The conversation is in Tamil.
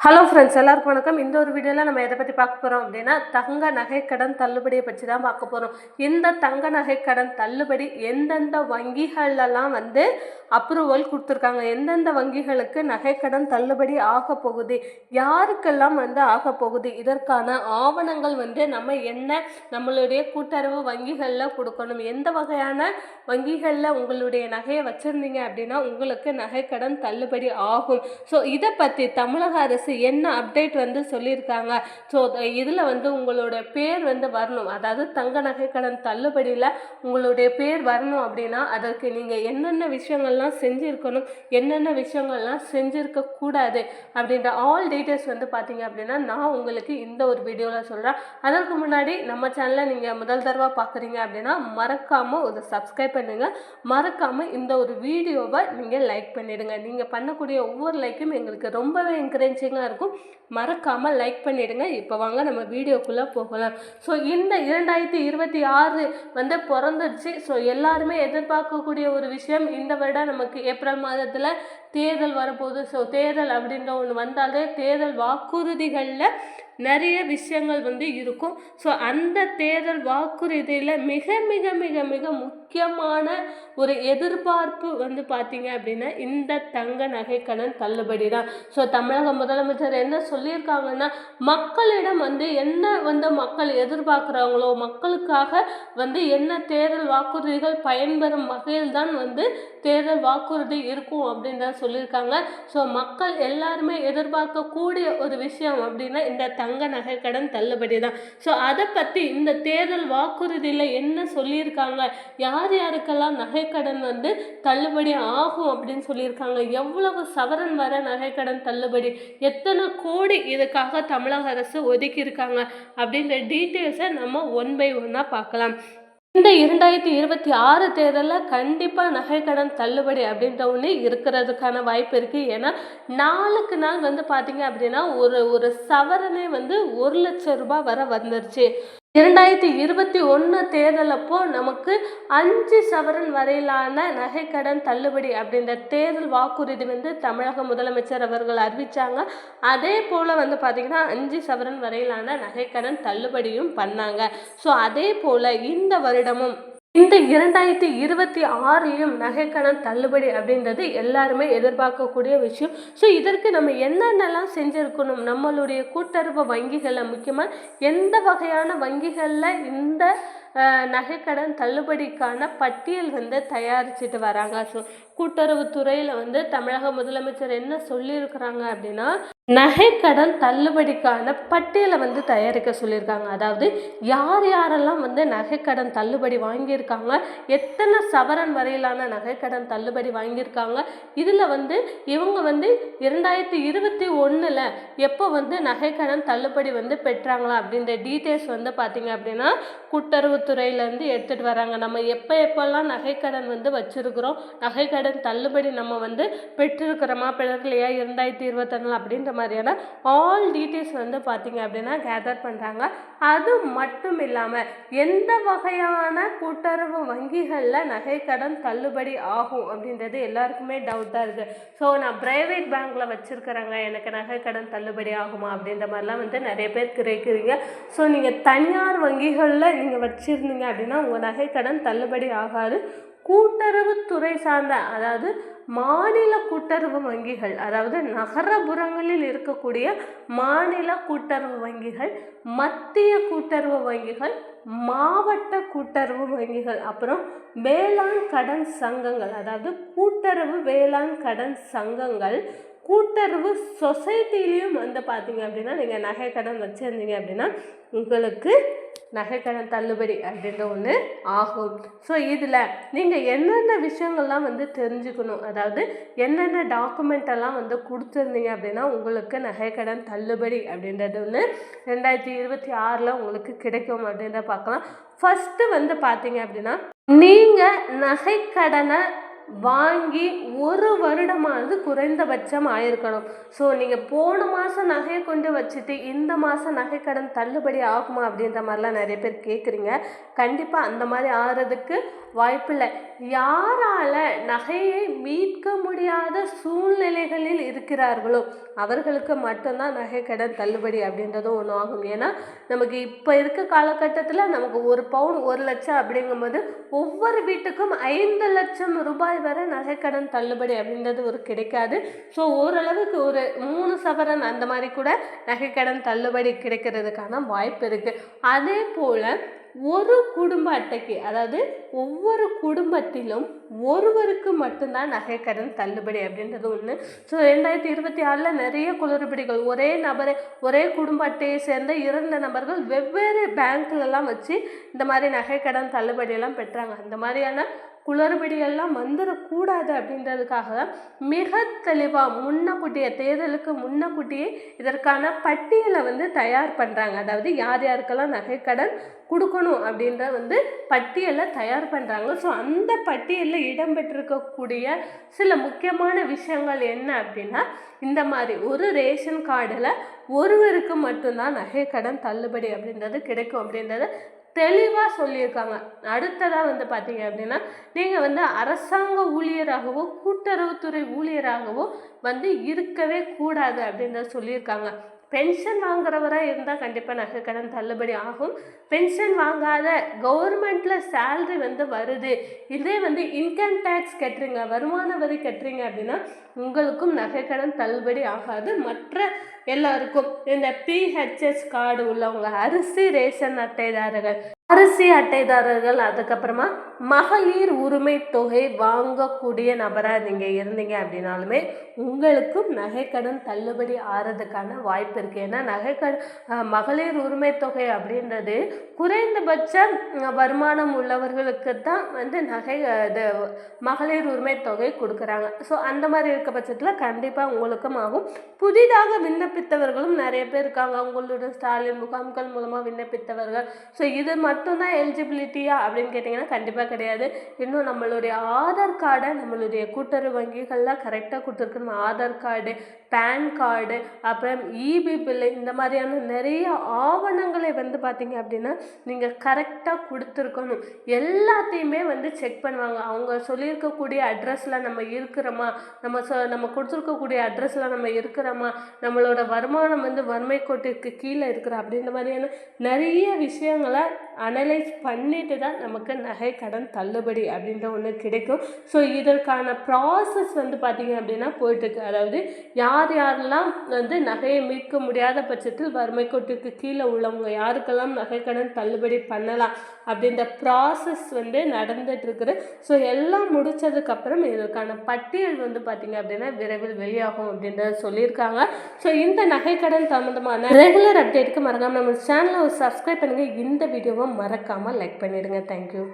ஹலோ ஃப்ரெண்ட்ஸ் எல்லாருக்கும் வணக்கம். இந்த ஒரு வீடியோவில் நம்ம எதை பற்றி பார்க்க போகிறோம் அப்படின்னா தங்க நகைக்கடன் தள்ளுபடியை பற்றி தான் பார்க்க போகிறோம் இந்த தங்க நகைக்கடன் தள்ளுபடி எந்தெந்த வங்கிகளெல்லாம் வந்து அப்ரூவல் கொடுத்துருக்காங்க? எந்தெந்த வங்கிகளுக்கு நகைக்கடன் தள்ளுபடி ஆக போகுது? யாருக்கெல்லாம் வந்து ஆக போகுது? இதற்கான ஆவணங்கள் வந்து நம்ம என்ன நம்மளுடைய கூட்டுறவு வங்கிகளில் கொடுக்கணும்? எந்த வகையான வங்கிகளில் உங்களுடைய நகையை வச்சுருந்தீங்க அப்படின்னா உங்களுக்கு நகைக்கடன் தள்ளுபடி ஆகும். ஸோ இதை பற்றி தமிழக அரசு என்ன அப்டேட் வந்து சொல்லியிருக்காங்க. ஸோ இதில் வந்து உங்களோட பேர் வந்து வரணும். அதாவது தங்க நகைக்கடன் தள்ளுபடியில் உங்களுடைய பேர் வரணும் அப்படின்னா அதற்கு நீங்கள் என்னென்ன விஷயங்கள்லாம் செஞ்சுருக்கணும் என்னென்ன விஷயங்கள்லாம் செஞ்சுருக்க கூடாது அப்படின்ற ஆல் டீட்டெயில்ஸ் வந்து பார்த்தீங்க அப்படின்னா நான் உங்களுக்கு இந்த ஒரு வீடியோவில் சொல்கிறேன் அதற்கு முன்னாடி நம்ம சேனலை நீங்கள் முதல் தடவை பார்க்குறீங்க அப்படின்னா மறக்காமல் ஒரு சப்ஸ்கிரைப் பண்ணுங்கள் மறக்காமல் இந்த ஒரு வீடியோவை நீங்கள் லைக் பண்ணிவிடுங்க நீங்கள் பண்ணக்கூடிய ஒவ்வொரு லைக்கும் எங்களுக்கு ரொம்பவே என்கரேஜிங்காக இருக்கும். மறக்காமல் லைக் பண்ணிவிடுங்க இப்போ வாங்க நம்ம வீடியோக்குள்ளே போகலாம். ஸோ இந்த இரண்டாயிரத்தி இருபத்தி ஆறு வந்து பிறந்துடுச்சு ஸோ எல்லாருமே எதிர்பார்க்கக்கூடிய ஒரு விஷயம் இந்த வருடம் நமக்கு ஏப்ரல் மாதத்தில் தேர்தல் வரப்போகுது. ஸோ தேர்தல் அப்படின்ற ஒன்று வந்தாலே தேர்தல் வாக்குறுதிகளில் நிறைய விஷயங்கள் வந்து இருக்கும். ஸோ அந்த தேர்தல் வாக்குறுதியில் மிக மிக மிக மிக முக்கியமான ஒரு எதிர்பார்ப்பு வந்து பார்த்தீங்க அப்படின்னா இந்த தங்க நகைக்கடன் தள்ளுபடி தான். ஸோ தமிழக முதலமைச்சர் என்ன சொல்லியிருக்காங்கன்னா மக்களிடம் வந்து என்ன வந்து மக்கள் எதிர்பார்க்குறாங்களோ மக்களுக்காக வந்து என்ன தேர்தல் வாக்குறுதிகள் பயன்பெறும் வகையில் தான் வந்து தேர்தல் வாக்குறுதி இருக்கும் அப்படின்னு தான் சொல்லியிருக்காங்க. ஸோ மக்கள் எல்லாருமே எதிர்பார்க்கக்கூடிய ஒரு விஷயம் அப்படின்னா இந்த தங்க நகைக்கடன் தள்ளுபடி தான். ஸோ அதை பற்றி இந்த தேர்தல் வாக்குறுதியில் என்ன சொல்லியிருக்காங்க? யார் யாருக்கெல்லாம் நகைக்கடன் வந்து தள்ளுபடி ஆகும் அப்படின்னு சொல்லியிருக்காங்க? எவ்வளவு சவரன் வர நகைக்கடன் தள்ளுபடி? எத்தனை கோடி இதுக்காக தமிழக அரசு ஒதுக்கியிருக்காங்க? அப்படின்ற டீட்டெயில்ஸை நம்ம ஒன் பை ஒன்னாக பார்க்கலாம். இந்த இரண்டாயிரத்தி இருபத்தி ஆறு தேர்தலில் கண்டிப்பாக நகைக்கடன் தள்ளுபடி அப்படின்ற ஒன்று இருக்கிறதுக்கான வாய்ப்பு இருக்குது ஏன்னா நாளுக்கு நாள் வந்து பார்த்தீங்க அப்படின்னா ஒரு ஒரு சவரனே வந்து ஒரு லட்சம் ரூபாய் வர வந்துருச்சு. இரண்டாயிரத்தி இருபத்தி ஒன்று தேர்தலப்போ நமக்கு அஞ்சு சவரன் வரையிலான நகைக்கடன் தள்ளுபடி அப்படின்ற தேர்தல் வாக்குறுதி வந்து தமிழக முதலமைச்சர் அவர்கள் அறிவித்தாங்க அதே போல் வந்து பார்த்திங்கன்னா அஞ்சு சவரன் வரையிலான நகைக்கடன் தள்ளுபடியும் பண்ணாங்க. ஸோ அதே போல் இந்த வருடமும் இந்த இரண்டாயிரத்தி இருபத்தி ஆறுலையும் நகைக்கடன் தள்ளுபடி அப்படின்றது எல்லாருமே எதிர்பார்க்கக்கூடிய விஷயம். ஸோ இதற்கு நம்ம என்னென்னலாம் செஞ்சுருக்கணும்? நம்மளுடைய கூட்டுறவு வங்கிகளில் முக்கியமாக எந்த வகையான வங்கிகளில் இந்த நகைக்கடன் தள்ளுபடிக்கான பட்டியல் வந்து தயாரிச்சுட்டு வராங்க? ஸோ கூட்டுறவுத்துறையில் வந்து தமிழக முதலமைச்சர் என்ன சொல்லியிருக்கிறாங்க அப்படின்னா நகைக்கடன் தள்ளுபடிக்கான பட்டியலை வந்து தயாரிக்க சொல்லியிருக்காங்க. அதாவது யார் யாரெல்லாம் வந்து நகைக்கடன் தள்ளுபடி வாங்கியிருக்காங்க எத்தனை சவரன் வரையிலான நகைக்கடன் தள்ளுபடி வாங்கியிருக்காங்க இதில் வந்து இவங்க வந்து இரண்டாயிரத்தி இருபத்தி ஒன்றில் எப்போ வந்து நகைக்கடன் தள்ளுபடி வந்து பெற்றாங்களா அப்படின்ற டீட்டெயில்ஸ் வந்து பார்த்திங்க அப்படின்னா கூட்டுறவுத்துறையிலேருந்து எடுத்துகிட்டு வராங்க. நம்ம எப்போ எப்போல்லாம் நகைக்கடன் வந்து வச்சுருக்குறோம் நகைக்கடன் தள்ளுபடி நம்ம வந்து பெற்றிருக்கிறோமா? பெறலையா இரண்டாயிரத்தி இருபத்தொன்னில் அப்படின்ற மாதிரியான ஆல் டீட்டெயில்ஸ் வந்து பார்த்திங்க அப்படின்னா கேதர் பண்ணுறாங்க அது மட்டும் இல்லாமல் எந்த வகையான கூட்டுறவு வங்கிகளில் நகைக்கடன் தள்ளுபடி ஆகும் அப்படின்றது எல்லாருக்குமே டவுட்டாக இருக்குது ஸோ நான் ப்ரைவேட் பேங்க்கில் வச்சுருக்கிறேங்க. எனக்கு நகைக்கடன் தள்ளுபடி ஆகுமா அப்படின்ற மாதிரிலாம் வந்து நிறைய பேர் கிடைக்கிறீங்க ஸோ நீங்கள் தனியார் வங்கிகளில் நீங்கள் வச்சுருந்தீங்க அப்படின்னா உங்கள் நகைக்கடன் தள்ளுபடி ஆகாது. கூட்டுறவுத்துறை சார்ந்த அதாவது மாநில கூட்டுறவு வங்கிகள் அதாவது நகரப்புறங்களில் இருக்கக்கூடிய மாநில கூட்டுறவு வங்கிகள் மத்திய கூட்டுறவு வங்கிகள் மாவட்ட கூட்டுறவு வங்கிகள் அப்புறம் வேளாண் கடன் சங்கங்கள் அதாவது கூட்டுறவு வேளாண் கடன் சங்கங்கள் கூட்டுறவு சொசைட்டிலையும் வந்து பார்த்தீங்க அப்படின்னா நீங்கள் நகை கடன் வச்சுருந்தீங்க அப்படின்னா உங்களுக்கு நகைக்கடன் தள்ளுபடி அப்படின்ற ஒன்று ஆகும். ஸோ இதில் நீங்கள் என்னென்ன விஷயங்கள்லாம் வந்து தெரிஞ்சுக்கணும்? அதாவது என்னென்ன டாக்குமெண்ட் எல்லாம் வந்து கொடுத்துருந்தீங்க அப்படின்னா உங்களுக்கு நகைக்கடன் தள்ளுபடி அப்படின்றது ஒன்று ரெண்டாயிரத்தி இருபத்தி ஆறில் உங்களுக்கு கிடைக்கும் அப்படின்றத பார்க்கலாம். ஃபஸ்ட்டு வந்து பார்த்தீங்க அப்படின்னா நீங்கள் நகைக்கடனை வாங்கி ஒரு வருடமானது குறைந்தபட்சம் ஆயிருக்கணும். ஸோ நீங்கள் போன மாதம் நகையை கொண்டு வச்சுட்டு இந்த மாதம் நகைக்கடன் தள்ளுபடி ஆகுமா அப்படின்ற மாதிரிலாம் நிறைய பேர் கேட்குறீங்க கண்டிப்பாக அந்த மாதிரி ஆகிறதுக்கு வாய்ப்பில்லை. யாரால் நகையை மீட்க முடியாத சூழ்நிலைகளில் இருக்கிறார்களோ அவர்களுக்கு மட்டும்தான் நகைக்கடன் தள்ளுபடி அப்படின்றதும் ஒன்று ஆகும். ஏன்னா நமக்கு இப்போ இருக்க காலகட்டத்தில் நமக்கு ஒரு பவுன் ஒரு லட்சம் அப்படிங்கும்போது ஒவ்வொரு வீட்டுக்கும் ஐந்து லட்சம் ரூபாய் வரை நகைக்கடன் தள்ளுபடி அப்படின்றது ஒரு கிடைக்காது. ஸோ ஓரளவுக்கு ஒரு மூணு சவரன் அந்த மாதிரி கூட நகைக்கடன் தள்ளுபடி கிடைக்கிறதுக்கான வாய்ப்பு இருக்குது அதே போல் ஒரு குடும்ப அட்டைக்கு அதாவது ஒவ்வொரு குடும்பத்திலும் ஒருவருக்கு மட்டும்தான் நகைக்கடன் தள்ளுபடி அப்படின்றது ஒன்று ஸோ ரெண்டாயிரத்தி இருபத்தி ஆறில் நிறைய குளறுபடிகள் ஒரே நபரை ஒரே குடும்ப அட்டையை சேர்ந்த இரண்டு நபர்கள் வெவ்வேறு பேங்க்லலாம் வச்சு இந்த மாதிரி நகைக்கடன் தள்ளுபடியெல்லாம் பெற்றாங்க. அந்த மாதிரியான குளறுபடியெல்லாம் வந்துடக்கூடாது அப்படின்றதுக்காக மிக தெளிவாக முன்னக்கூட்டியே தேர்தலுக்கு முன்னக்கூட்டியே இதற்கான பட்டியலை வந்து தயார் பண்ணுறாங்க அதாவது யார் யாருக்கெல்லாம் நகைக்கடன் கொடுக்கணும் அப்படின்ற வந்து பட்டியலை தயார் பண்ணுறாங்க ஸோ அந்த பட்டியலில் இடம்பெற்றிருக்கக்கூடிய சில முக்கியமான விஷயங்கள் என்ன அப்படின்னா இந்த மாதிரி ஒரு ரேஷன் கார்டில் ஒருவருக்கு மட்டும்தான் நகைக்கடன் தள்ளுபடி அப்படின்றது கிடைக்கும் அப்படின்றத தெளிவாக சொல்லியிருக்காங்க. அடுத்ததாக வந்து பார்த்தீங்க அப்படின்னா நீங்கள் வந்து அரசாங்க ஊழியராகவோ கூட்டுறவுத்துறை ஊழியராகவோ வந்து இருக்கவே கூடாது அப்படின்றத சொல்லியிருக்காங்க. பென்ஷன் வாங்குறவராக இருந்தால் கண்டிப்பாக நகைக்கடன் தள்ளுபடி ஆகும். பென்ஷன் வாங்காத கவர்மெண்ட்டில் சேல்ரி வந்து வருது. இதே வந்து இன்கம் டேக்ஸ் கட்டுறீங்க வருமான வரி கட்டுறீங்க அப்படின்னா உங்களுக்கும் நகைக்கடன் தள்ளுபடி ஆகாது. மற்ற எல்லாருக்கும் இந்த பிஹெச்எஸ் கார்டு உள்ளவங்க அரிசி ரேஷன் அட்டைதாரர்கள். அரிசி அட்டைதாரர்கள் அதுக்கப்புறமா மகளிர் உரிமை தொகை வாங்கக்கூடிய நபராக நீங்கள் இருந்தீங்க அப்படின்னாலுமே உங்களுக்கும் நகைக்கடன் தள்ளுபடி ஆறதுக்கான வாய்ப்பு இருக்குது ஏன்னா நகைக்கடன் மகளிர் உரிமை தொகை அப்படின்றது குறைந்தபட்ச வருமானம் உள்ளவர்களுக்கு தான் வந்து நகை இது மகளிர் உரிமை தொகை கொடுக்குறாங்க. ஸோ அந்த மாதிரி இருக்க பட்சத்தில் கண்டிப்பாக உங்களுக்கும் ஆகும். புதிதாக விண்ணப்பித்தவர்களும் நிறைய பேர் இருக்காங்க. உங்களோட ஸ்டாலின் முகாம்கள் மூலமாக விண்ணப்பித்தவர்கள். ஸோ இது மட்டும்தான் எலிஜிபிலிட்டியா அப்படின்னு கேட்டிங்கன்னா கண்டிப்பாக கிடையாது. இன்னும் நம்மளுடைய ஆதார் கார்டை நம்மளுடைய கூட்டுறவு வங்கிகளில் கரெக்டாக கொடுத்துருக்கணும். ஆதார் கார்டு பேன் கார்டு அப்புறம் இபி பில்லு இந்த மாதிரியான நிறைய ஆவணங்களை வந்து பார்த்தீங்க அப்படின்னா நீங்கள் கரெக்டாக கொடுத்துருக்கணும். எல்லாத்தையுமே வந்து செக் பண்ணுவாங்க. அவங்க சொல்லியிருக்கக்கூடிய அட்ரஸில் நம்ம இருக்கிறோமா? நம்ம சொ நம்ம கொடுத்துருக்கக்கூடிய அட்ரஸில் நம்ம இருக்கிறோமா? நம்மளோட வருமானம் வந்து வறுமை கோட்டிற்கு கீழே இருக்கிற அப்படின்ற மாதிரியான நிறைய விஷயங்களை அனலைஸ் பண்ணிட்டு தான் நமக்கு நகை கடன் தள்ளுபடி அப்படின்ற ஒன்று கிடைக்கும். ஸோ இதற்கான ப்ராசஸ் வந்து பார்த்திங்க அப்படின்னா போயிட்டுருக்கு. அதாவது யார் யாரெல்லாம் வந்து நகையை மீட்க முடியாத பட்சத்தில் வறுமை கோட்டுக்கு கீழே உள்ளவங்க யாருக்கெல்லாம் நகை கடன் தள்ளுபடி பண்ணலாம் அப்படின்ற ப்ராசஸ் வந்து நடந்துட்டுருக்குது. ஸோ எல்லாம் முடித்ததுக்கப்புறம் இதற்கான பட்டியல் வந்து பார்த்திங்க அப்படின்னா விரைவில் வெளியாகும் அப்படின்றத சொல்லியிருக்காங்க. ஸோ இந்த நகைக்கடன் சம்மந்தமான ரெகுலர் அப்டேட்டுக்கு மறக்காமல் நம்ம சேனலை சப்ஸ்கிரைப் பண்ணுங்கள் இந்த வீடியோவை மறக்காமல் லைக் பண்ணிவிடுங்க தேங்க்யூ